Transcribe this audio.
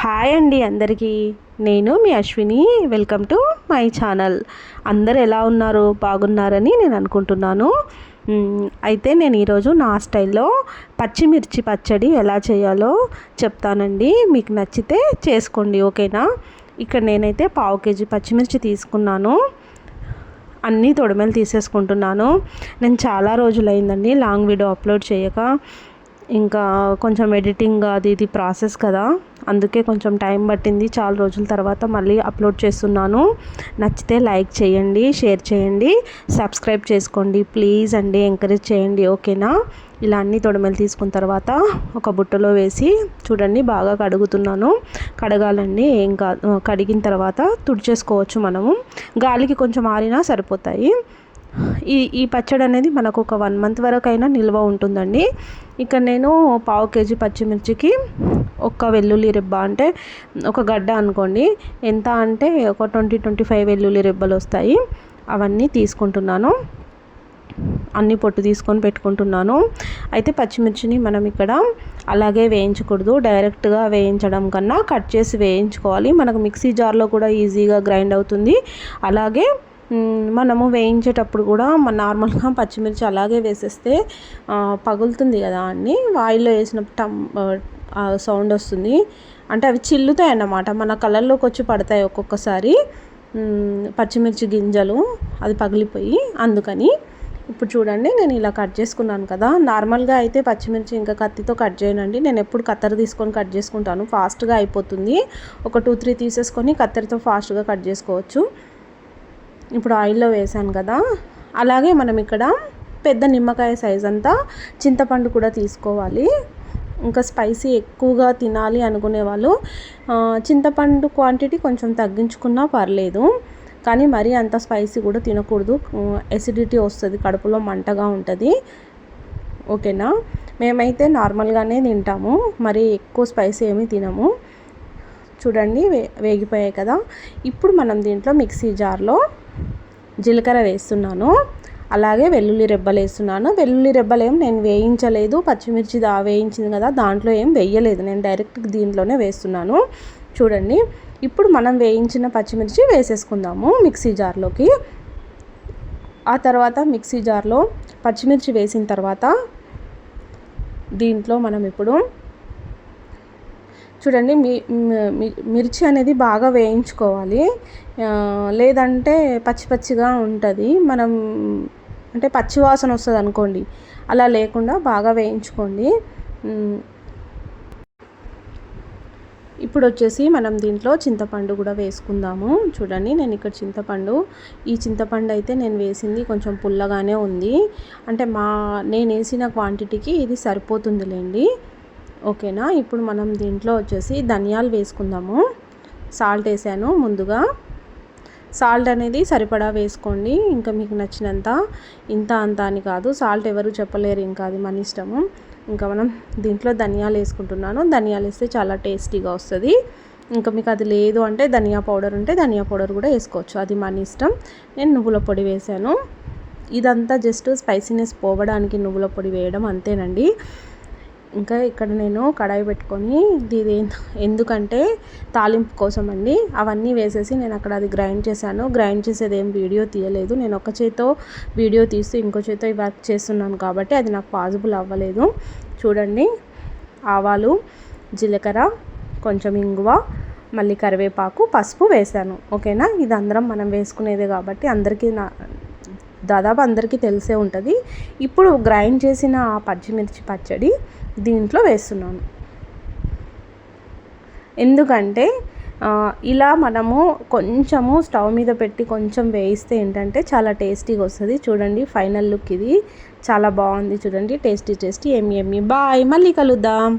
Hi అండి అందరికీ. నేను మీ Ashwini. Welcome to my channel అందరు ఎలా ఉన్నారు? బాగున్నారని నేను అనుకుంటున్నాను. అయితే నేను ఈరోజు నా స్టైల్లో పచ్చిమిర్చి పచ్చడి ఎలా చేయాలో చెప్తానండి. మీకు నచ్చితే చేసుకోండి ఓకేనా? ఇక్కడ నేనైతే పావు కేజీ పచ్చిమిర్చి తీసుకున్నాను. అన్నీ తొడిమెలు తీసేసుకుంటున్నాను. నేను చాలా రోజులైందండి లాంగ్ వీడియో అప్లోడ్ చేయక. ఇంకా కొంచెం ఎడిటింగ్ అది ఇది ప్రాసెస్ కదా. అందుకే కొంచెం టైం పట్టింది. చాలా రోజుల తర్వాత మళ్ళీ అప్లోడ్ చేస్తున్నాను. నచ్చితే లైక్ చేయండి షేర్ చేయండి సబ్స్క్రైబ్ చేసుకోండి. ప్లీజ్ అండి ఎంకరేజ్ చేయండి ఓకేనా? ఇలా అన్ని తొడమలు తీసుకున్న తర్వాత ఒక బుట్టలో వేసి చూడండి బాగా కడుగుతున్నాను. కడగాలండి ఏం కాదు కడిగిన తర్వాత తుడిచేసుకోవచ్చు మనము. గాలికి కొంచెం ఆరినా సరిపోతాయి. ఈ ఈ పచ్చడి అనేది మనకు ఒక వన్ మంత్ వరకు అయినా నిల్వ ఉంటుందండి. ఇక్కడ నేను పావు కేజీ పచ్చిమిర్చికి ఒక్క వెల్లుల్లి రెబ్బ అంటే ఒక గడ్డ అనుకోండి. ఎంత అంటే ఒక ట్వంటీ ట్వంటీ ఫైవ్ వెల్లుల్లి రెబ్బలు వస్తాయి. అవన్నీ తీసుకుంటున్నాను. అన్ని పొట్టు తీసుకొని పెట్టుకుంటున్నాను. అయితే పచ్చిమిర్చిని మనం ఇక్కడ అలాగే వేయించకూడదు. డైరెక్ట్గా వేయించడం కన్నా కట్ చేసి వేయించుకోవాలి. మనకు మిక్సీ జార్లో కూడా ఈజీగా గ్రైండ్ అవుతుంది. అలాగే మనము వేయించేటప్పుడు కూడా మన నార్మల్గా పచ్చిమిర్చి అలాగే వేసేస్తే పగులుతుంది కదా అన్ని. ఆయిల్లో వేసినప్పుడు టమ్ సౌండ్ వస్తుంది. అంటే అవి చిల్లుతాయి అన్నమాట. మన కలర్లోకి వచ్చి పడతాయి ఒక్కొక్కసారి. పచ్చిమిర్చి గింజలు అది పగిలిపోయి అందుకని. ఇప్పుడు చూడండి నేను ఇలా కట్ చేసుకున్నాను కదా. నార్మల్గా అయితే పచ్చిమిర్చి ఇంకా కత్తితో కట్ చేయనండి. నేను ఎప్పుడు కత్తెర తీసుకొని కట్ చేసుకుంటాను. ఫాస్ట్గా అయిపోతుంది. ఒక టూ త్రీ తీసేసుకొని కత్తెరతో ఫాస్ట్గా కట్ చేసుకోవచ్చు. ఇప్పుడు ఆయిల్లో వేసాను కదా. అలాగే మనం ఇక్కడ పెద్ద నిమ్మకాయ సైజ్ అంతా చింతపండు కూడా తీసుకోవాలి. ఇంకా స్పైసీ ఎక్కువగా తినాలి అనుకునే వాళ్ళు చింతపండు క్వాంటిటీ కొంచెం తగ్గించుకున్నా పర్లేదు. కానీ మరీ అంత స్పైసీ కూడా తినకూడదు. ఎసిడిటీ వస్తుంది కడుపులో మంటగా ఉంటుంది. ఓకేనా? మేమైతే నార్మల్గానే తింటాము. మరి ఎక్కువ స్పైసీ ఏమీ తినము. చూడండి వే వేగిపోయాయి కదా. ఇప్పుడు మనం దీంట్లో మిక్సీ జార్లో జీలకర్ర వేస్తున్నాను. అలాగే వెల్లుల్లి రెబ్బలు వేస్తున్నాను. వెల్లుల్లి రెబ్బలు ఏం నేను వేయించలేదు. పచ్చిమిర్చి దా వేయించింది కదా దాంట్లో ఏం వేయలేదు. నేను డైరెక్ట్ దీంట్లోనే వేస్తున్నాను. చూడండి. ఇప్పుడు మనం వేయించిన పచ్చిమిర్చి వేసేసుకుందాము మిక్సీ జార్లోకి. ఆ తర్వాత మిక్సీ జార్లో పచ్చిమిర్చి వేసిన తర్వాత దీంట్లో మనం ఇప్పుడు చూడండి మీ మిర్చి అనేది బాగా వేయించుకోవాలి. లేదంటే పచ్చి పచ్చిగా ఉంటుంది. మనం అంటే పచ్చి వాసన వస్తుంది అనుకోండి అలా లేకుండా బాగా వేయించుకోండి. ఇప్పుడు వచ్చేసి మనం దీంట్లో చింతపండు కూడా వేసుకుందాము. చూడండి నేను ఇక్కడ చింతపండు ఈ చింతపండు అయితే నేను వేసింది కొంచెం పుల్లగానే ఉంది. అంటే మా నేను వేసిన క్వాంటిటీకి ఇది సరిపోతుందిలేండి. ఓకేనా? ఇప్పుడు మనం దీంట్లో వచ్చేసి ధనియాలు వేసుకుందాము. సాల్ట్ వేసాను ముందుగా. సాల్ట్ అనేది సరిపడా వేసుకోండి. ఇంకా మీకు నచ్చినంత ఇంత అంత అని కాదు. సాల్ట్ ఎవరు చెప్పలేరు ఇంకా అది మన ఇష్టము. ఇంకా మనం దీంట్లో ధనియాలు వేసుకుంటున్నాను. ధనియాలు వేస్తే చాలా టేస్టీగా వస్తుంది. ఇంకా మీకు అది లేదు అంటే ధనియా పౌడర్ ఉంటే ధనియా పౌడర్ కూడా వేసుకోవచ్చు. అది మన ఇష్టం. నేను నువ్వుల పొడి వేసాను. ఇదంతా జస్ట్ స్పైసీనెస్ పోవడానికి నువ్వుల పొడి వేయడం అంతేనండి. ఇంకా ఇక్కడ నేను కడాయి పెట్టుకొని ఇది ఎందుకంటే తాలింపు కోసం అండి అవన్నీ వేసేసి నేను అక్కడ అది గ్రైండ్ చేశాను. గ్రైండ్ చేసేది ఏం వీడియో తీయలేదు. నేను ఒక చేతో వీడియో తీస్తూ ఇంకో చేతో వర్క్ చేస్తున్నాను కాబట్టి అది నాకు పాసిబుల్ అవ్వలేదు. చూడండి ఆవాలు జీలకర్ర కొంచెం ఇంగువ మళ్ళీ కరివేపాకు పసుపు వేసాను ఓకేనా? ఇది అందరం మనం వేసుకునేదే కాబట్టి అందరికీ నా దాదాపు అందరికీ తెలిసే ఉంటుంది. ఇప్పుడు గ్రైండ్ చేసిన పచ్చిమిర్చి పచ్చడి దీంట్లో వేస్తున్నాను. ఎందుకంటే ఇలా మనము కొంచెము స్టవ్ మీద పెట్టి కొంచెం వేయిస్తే ఏంటంటే చాలా టేస్టీగా వస్తుంది. చూడండి ఫైనల్ లుక్ ఇది. చాలా బాగుంది చూడండి. టేస్టీ టేస్టీ ఎమ్మి ఎమ్మి. బాయ్. మళ్ళీ కలుద్దాం.